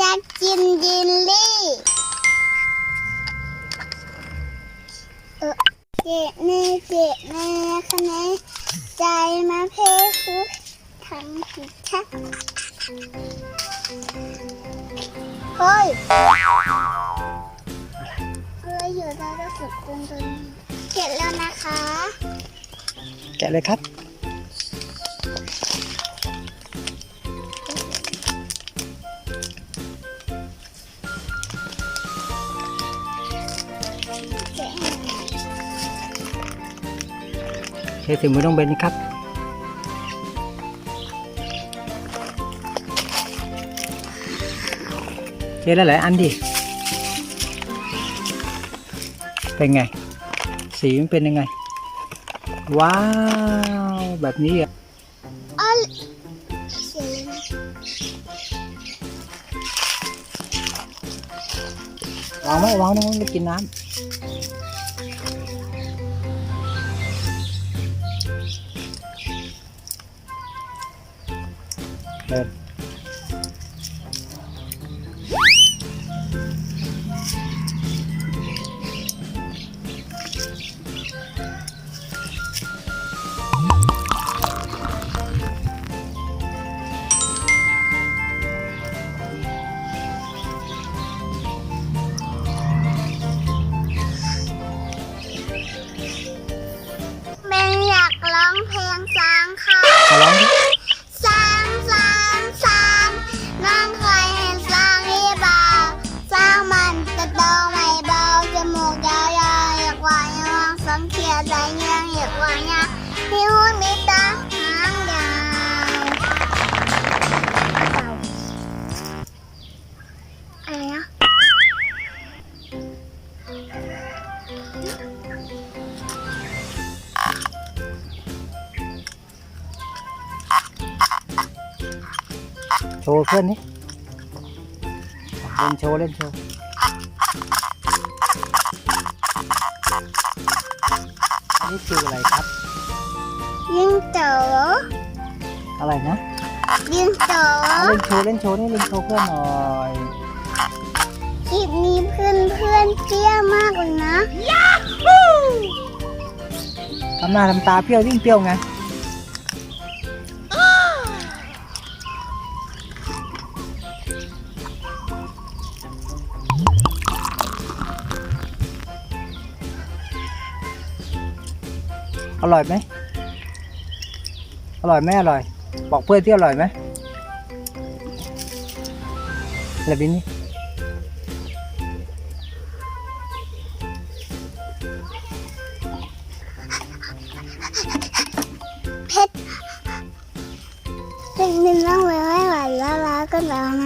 จะกินยินลี่เออเจ็บแน่เจ็บแน่คะแนนใจมาเพสุดทั้งผิดชักเฮ้ยอะไรอยู่ได้แล้สุดตรงนี้เสร็จแล้วนะคะ แกะเลยครับ เทถึงมือต้องเบนนะครับเทหลายๆอันดิเป็นไง สีมันเป็นยังไง ว้าว แบบนี้อะอ้อยเสียเลยนะวางไว้วางตรงนู้นไปกินน้ำ เวางสังเขียใจเงี้ยงอยากว่ายั นะโชว์เพื่อนนี่เล่นโชว์เล่นโชว์นี่คืออะไรครับยิงโตอะไรนะยิงโตอะเล่นโชว์เล่นโชว์นี่เล่นโชว์เพื่อนหน่อยคลิปนี้เพื่อนเพื่อนๆเปรี้ยวมากเลยนะทำหน้าทำตาเปรี้ยวยิ่งเปรี้ยวไง อร่อยไหมอร่อยไหมอร่อย บอกเพื่อนที่อร่อยไหมอะไรบินนี่เพชรเป็นเป็นร่องไว้ไว้หวแล้วแล้วกันแล้วนะ